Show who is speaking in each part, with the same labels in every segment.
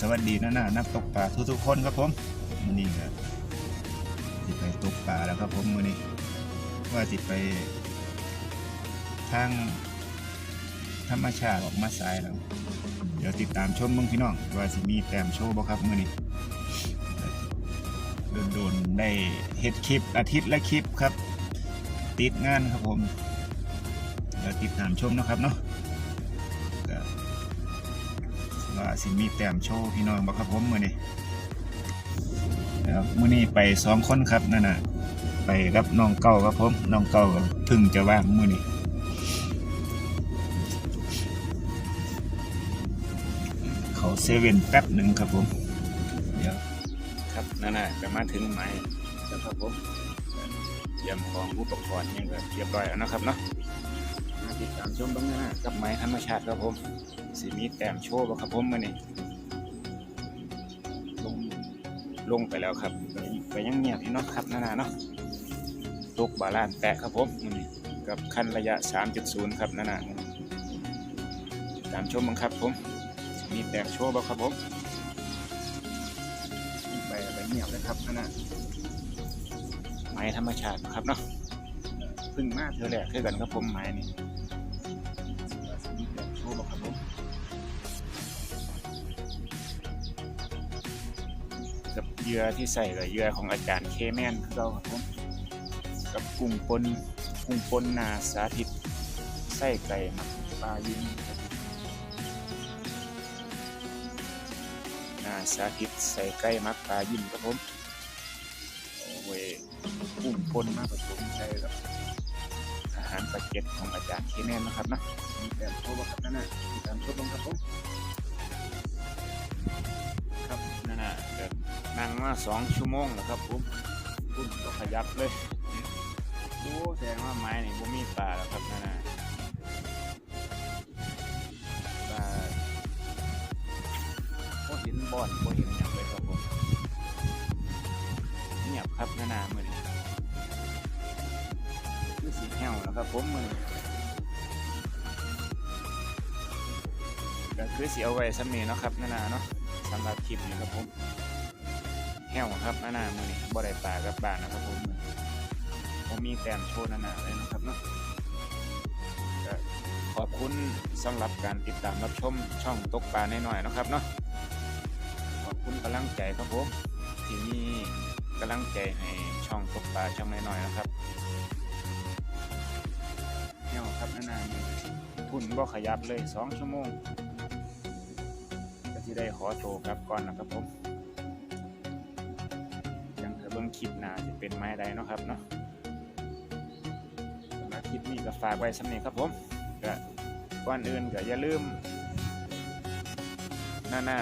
Speaker 1: สวัสดีนะนะนักตกปลาทุกๆคนครับผมมือนี้ก็สิไปตกปลาแล้วครับผมมือนี้ว่าสิไปทางธรรมชาติออกมาสายแล้ว เดี๋ยวติดตามชมเบิ่งพี่น้องว่าสิมีแต้มโชว์บ่ครับมือนี้โดนๆได้เฮ็ดคลิปอาทิตย์ละคลิปครับ ติดงานครับผมเดี๋ยวติดตามชมนะครับเนาะ ว่าสิมีแต้มโชว์พี่น้องบ่ครับผมมื้อนี้ครับมื้อนี้ไปสองคนครับนั่นน่ะไปกับน้องเก่าครับผมน้องเก่าก็เพึ่งจะว่างมื้อนี้เขาเซเว่นแป๊บหนึ่งครับผมเดี๋ยวครับนั่นน่ะจะมาถึงไหมครับผมเตรียมของอุปกรณ์ยังก็เรียบร้อยแล้วนะครับเนาะ มาติดตามชมบ้างนะกับไม้ธรรมชาติครับผมสีมีแต้มโชว์ครับผมมื่อนี้ลงลงไปแล้วครับไปยังเงียบอยู่เนาะครับนานาเนาะตกบาลานแตะครับผมมื่อนี้กับคันระยะ 3.0 ครับนานาตามชมบังครับผมมีแต้มโชว์บ่ครับผมไปอะไรเงียบเลยครับนานาไม้ธรรมชาติครับเนาะพึ่งมาเธอแหละคือกันครับผมไม้นี่ กับเหยื่อที่ใส่กับเหยื่อของอาจารย์เคแมนคือเราครับผมกับกุ้งปนกุ้งปนนาสาธิตไส้ไก่หมักปลายิงนาสาธิตใส่ไก่หมักปลายิงครับผมโอ้ยกุ้งปนมาผมใส่กับอาหารปลาเก็ตของอาจารย์เคแมนนะครับนะมีแต่โชว์ครับนั่นนะติดตามชมครับผม นั่งมาสองชั่วโมงแล้วครับผมพุ่นก็ขยับเลยโอ้แสดงว่าไม้นี่บ่มีปลาแล้วครับนั่นน่ะปลาบ่เห็นบ่อนบ่เห็นหยังเลยครับผมเงียบครับนั่นะมือนี้คือสีแห้วแล้วครับผมมือนี้ก็คือสิเอาไว้ซ้ำนี้เนาะครับนั่นะเนาะสำหรับคลิปนี้ครับผม แห้วครับหนานามือนี้บ่ได้ปลากับบ้านนะครับผมผมมีแต้มโชว์หนานาเลยนะครับเนาะขอบคุณสำหรับการติดตามรับชมช่องตกปลาหน่อยๆนะครับเนาะขอบคุณกำลังใจครับผมที่มีกำลังใจให้ช่องตกปลาช่องน้อยๆนะครับแห้วครับนานามือทุนบ่ขยับเลยสองชั่วโมงก็ที่ได้ขอโทรกลับก่อนนะครับผม คลิปหน้าจะเป็นไม้ใดเนาะครับเนาะสำหรับคลิปนี้ก็ฝากไว้สำเนีครับผมก็ก่อนอื่นก็อย่าลืมหน้าหน้า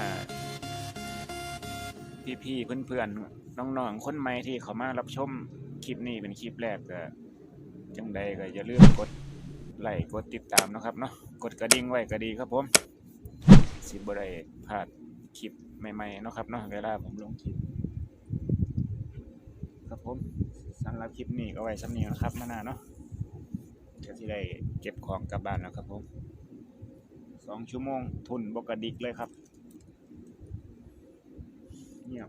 Speaker 1: พี่ๆเพื่อนๆน้องๆคนใหม่ที่เขามารับชมคลิปนี้เป็นคลิปแรกก็จังใดก็อย่าลืมกดไลค์กดติดตามนะครับเนาะกดกระดิ่งไว้ก็ดีครับผม สิบ่ได้พลาดคลิปใหม่ๆเนาะครับเนาะเวลาผมลงคลิป ครับผมสำหรับคลิปนี้ก็ไว้สำเนียงครับมานาเนาะก็ที่ได้เก็บของกลับบ้านแล้วครับผมสองชั่วโมงทุนบกดิกเลยครับเงียบ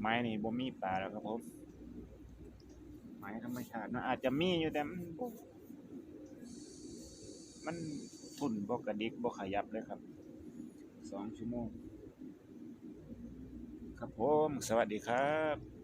Speaker 1: ไม้นี่บ่มีป่าแล้วครับผมไม้ธรรมชาติเนาะอาจจะมีอยู่แต่มันทุนบกระดิกบกขยับเลยครับสองชั่วโมง ครับผม สวัสดีครับ